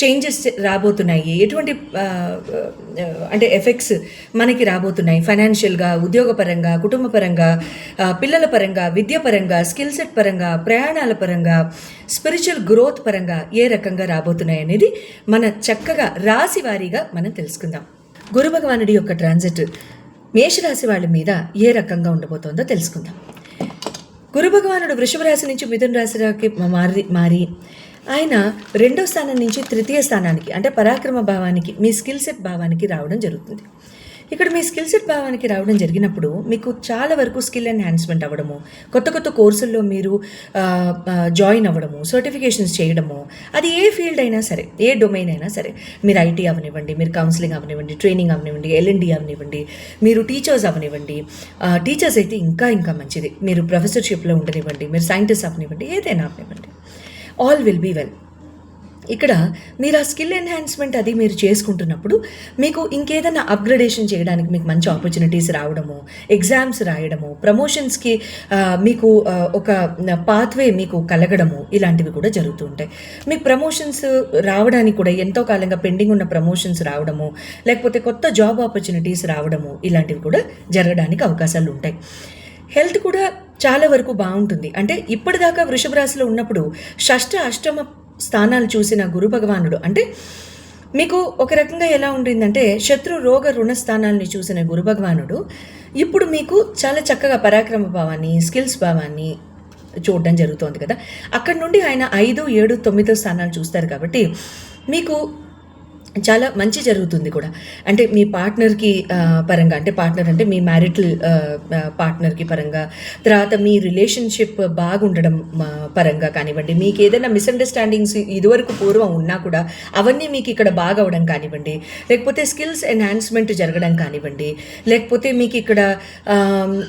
Changes రాబోతున్నాయి. ఎటువంటి అంటే ఎఫెక్ట్స్ మనకి రాబోతున్నాయి. ఫైనాన్షియల్గా ఉద్యోగపరంగా కుటుంబపరంగా పరంగా పిల్లల పరంగా విద్య పరంగా స్కిల్ సెట్ పరంగా ప్రయాణాల పరంగా స్పిరిచువల్ గ్రోత్ పరంగా ఏ రకంగా రాబోతున్నాయి అనేది మన చక్కగా రాశి వారీగా మనం తెలుసుకుందాం. గురు భగవానుడి యొక్క ట్రాన్సిట్ మేషరాశి వాళ్ళ మీద ఏ రకంగా ఉండబోతోందో తెలుసుకుందాం. గురు భగవానుడు వృషభ రాశి నుంచి మిథున రాశిలోకి మారి మారి ఆయన రెండో స్థానం నుంచి తృతీయ స్థానానికి అంటే పరాక్రమ భావానికి మీ స్కిల్ సెట్ భావానికి రావడం జరుగుతుంది. ఇక్కడ మీ స్కిల్ సెట్ భావానికి రావడం జరిగినప్పుడు మీకు చాలా వరకు స్కిల్ ఎన్హాన్స్మెంట్ అవ్వడము కొత్త కొత్త కోర్సుల్లో మీరు జాయిన్ అవ్వడము సర్టిఫికేషన్స్ చేయడము అది ఏ ఫీల్డ్ అయినా సరే ఏ డొమైన్ అయినా సరే మీరు ఐటీ అవనివ్వండి మీరు కౌన్సిలింగ్ అవనివ్వండి ట్రైనింగ్ అవనివ్వండి ఎల్ఎన్డి అవనివ్వండి మీరు టీచర్స్ అవనివ్వండి టీచర్స్ అయితే ఇంకా ఇంకా మంచిది. మీరు ప్రొఫెసర్షిప్లో ఉండనివ్వండి మీరు సైంటిస్ట్ అవనివ్వండి ఏదైనా అవనివ్వండి. ఆల్ విల్ బీ వెల్ ఇక్కడ మీరు ఆ స్కిల్ ఎన్హాన్స్మెంట్ అది మీరు చేసుకుంటున్నప్పుడు మీకు ఇంకేదైనా అప్గ్రేడేషన్ చేయడానికి మీకు మంచి ఆపర్చునిటీస్ రావడము ఎగ్జామ్స్ రాయడము ప్రమోషన్స్కి మీకు ఒక పాత్వే మీకు కలగడము ఇలాంటివి కూడా జరుగుతూ ఉంటాయి. మీకు ప్రమోషన్స్ రావడానికి కూడా ఎంతో కాలంగా పెండింగ్ ఉన్న ప్రమోషన్స్ రావడము లేకపోతే కొత్త జాబ్ ఆపర్చునిటీస్ రావడము ఇలాంటివి కూడా జరగడానికి అవకాశాలు ఉంటాయి. హెల్త్ కూడా చాలా వరకు బాగుంటుంది. అంటే ఇప్పటిదాకా వృషభ రాశిలో ఉన్నప్పుడు షష్ట అష్టమ స్థానాలు చూసిన గురు భగవానుడు అంటే మీకు ఒక రకంగా ఎలా ఉండిందంటే శత్రు రోగ రుణ స్థానాల్ని చూసిన గురు భగవానుడు ఇప్పుడు మీకు చాలా చక్కగా పరాక్రమ భావాన్ని స్కిల్స్ భావాన్ని చూడడం జరుగుతోంది కదా. అక్కడ నుండి ఆయన ఐదు ఏడు తొమ్మిదో స్థానాలు చూస్తారు కాబట్టి మీకు చాలా మంచి జరుగుతుంది కూడా. అంటే మీ పార్ట్నర్కి పరంగా అంటే పార్ట్నర్ అంటే మీ మ్యారిటల్ పార్ట్నర్కి పరంగా తర్వాత మీ రిలేషన్షిప్ బాగుండడం పరంగా కానివ్వండి మీకు ఏదైనా మిస్అండర్స్టాండింగ్స్ ఇదివరకు పూర్వం ఉన్నా కూడా అవన్నీ మీకు ఇక్కడ బాగా అవడం కానివ్వండి లేకపోతే స్కిల్స్ ఎన్హాన్స్మెంట్ జరగడం కానివ్వండి లేకపోతే మీకు ఇక్కడ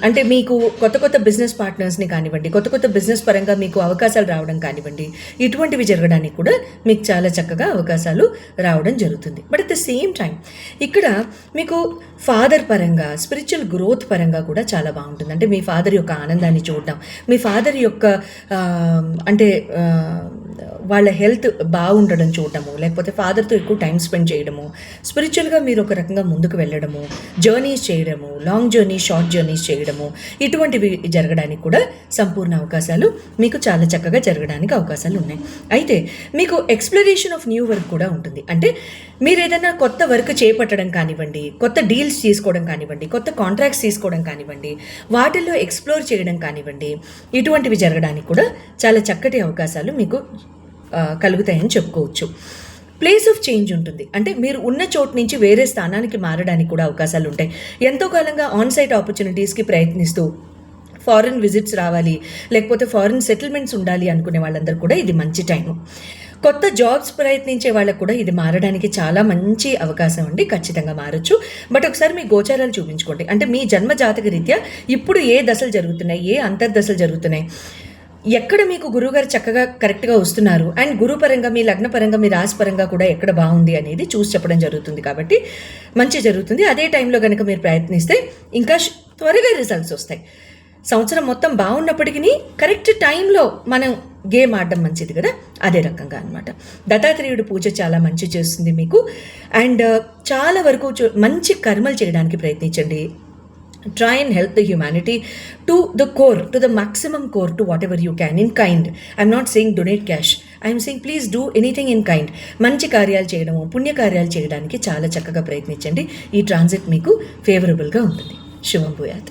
అంటే మీకు కొత్త కొత్త బిజినెస్ పార్ట్నర్స్ని కానివ్వండి కొత్త కొత్త బిజినెస్ పరంగా మీకు అవకాశాలు రావడం కానివ్వండి ఇటువంటివి జరగడానికి కూడా మీకు చాలా చక్కగా అవకాశాలు రావడం జరుగుతుంది. But at the same time ఇక్కడ మీకు ఫాదర్ పరంగా స్పిరిచువల్ గ్రోత్ పరంగా కూడా చాలా బాగుంటుంది. అంటే మీ ఫాదర్ యొక్క ఆనందాన్ని చూడడం మీ ఫాదర్ యొక్క అంటే వాళ్ళ హెల్త్ బాగుండడం చూడటము లేకపోతే ఫాదర్తో ఎక్కువ టైం స్పెండ్ చేయడము స్పిరిచువల్గా మీరు ఒక రకంగా ముందుకు వెళ్ళడము జర్నీస్ చేయడము లాంగ్ జర్నీ షార్ట్ జర్నీస్ చేయడము ఇటువంటివి జరగడానికి కూడా సంపూర్ణ అవకాశాలు మీకు చాలా చక్కగా జరగడానికి అవకాశాలు ఉన్నాయి. అయితే మీకు ఎక్స్ప్లరేషన్ ఆఫ్ న్యూ వర్క్ కూడా ఉంటుంది. అంటే మీరు ఏదైనా కొత్త వర్క్ చేపట్టడం కానివ్వండి కొత్త డీల్స్ తీసుకోవడం కానివ్వండి కొత్త కాంట్రాక్ట్స్ తీసుకోవడం కానివ్వండి వాటిల్లో ఎక్స్ప్లోర్ చేయడం కానివ్వండి ఇటువంటివి జరగడానికి కూడా చాలా చక్కటి అవకాశాలు మీకు కలుగుతాయని చెప్పుకోవచ్చు. ప్లేస్ ఆఫ్ చేంజ్ ఉంటుంది. అంటే మీరు ఉన్న చోటు నుంచి వేరే స్థానానికి మారడానికి కూడా అవకాశాలు ఉంటాయి. ఎంతో కాలంగా ఆన్ సైట్ ఆపర్చునిటీస్కి ప్రయత్నిస్తూ ఫారిన్ విజిట్స్ రావాలి లేకపోతే ఫారిన్ సెటిల్మెంట్స్ ఉండాలి అనుకునే వాళ్ళందరూ కూడా ఇది మంచి టైం కొత్త జాబ్స్ ప్రయత్నించే వాళ్ళకు కూడా ఇది మారడానికి చాలా మంచి అవకాశం అండి. ఖచ్చితంగా మారచ్చు. బట్ ఒకసారి మీ గోచారాలు చూపించుకోండి. అంటే మీ జన్మ జాతక రీత్యా ఇప్పుడు ఏ దశలు జరుగుతున్నాయి? ఏ అంతర్దశలు జరుగుతున్నాయి? ఎక్కడ మీకు గురువుగారు చక్కగా కరెక్ట్గా వస్తున్నారు? అండ్ గురుపరంగా మీ లగ్న పరంగా మీ రాశి పరంగా కూడా ఎక్కడ బాగుంది అనేది చూసి చెప్పడం జరుగుతుంది కాబట్టి మంచి జరుగుతుంది. అదే టైంలో కనుక మీరు ప్రయత్నిస్తే ఇంకా త్వరగా రిజల్ట్స్ వస్తాయి. సంవత్సరం మొత్తం బాగున్నప్పటికీ కరెక్ట్ టైంలో మనం గేమ్ ఆడడం మంచిది కదా? అదే రకంగా అనమాట దత్తాత్రేయుడు పూజ చాలా మంచి చేస్తుంది మీకు. అండ్ చాలా వరకు చూ- మంచి కర్మలు చేయడానికి ప్రయత్నించండి. Try and help the humanity to the core to the maximum core to whatever you can in kind i'm not saying donate cash i'm saying please do anything in kind మంచి కార్యాలు చేయడము పుణ్య కార్యాలు చేయడానికి చాలా చక్కగా ప్రయత్నించండి ఈ ట్రాన్సిట్ మీకు ఫేవరబుల్గా ఉంటుంది శుభం భూయాత్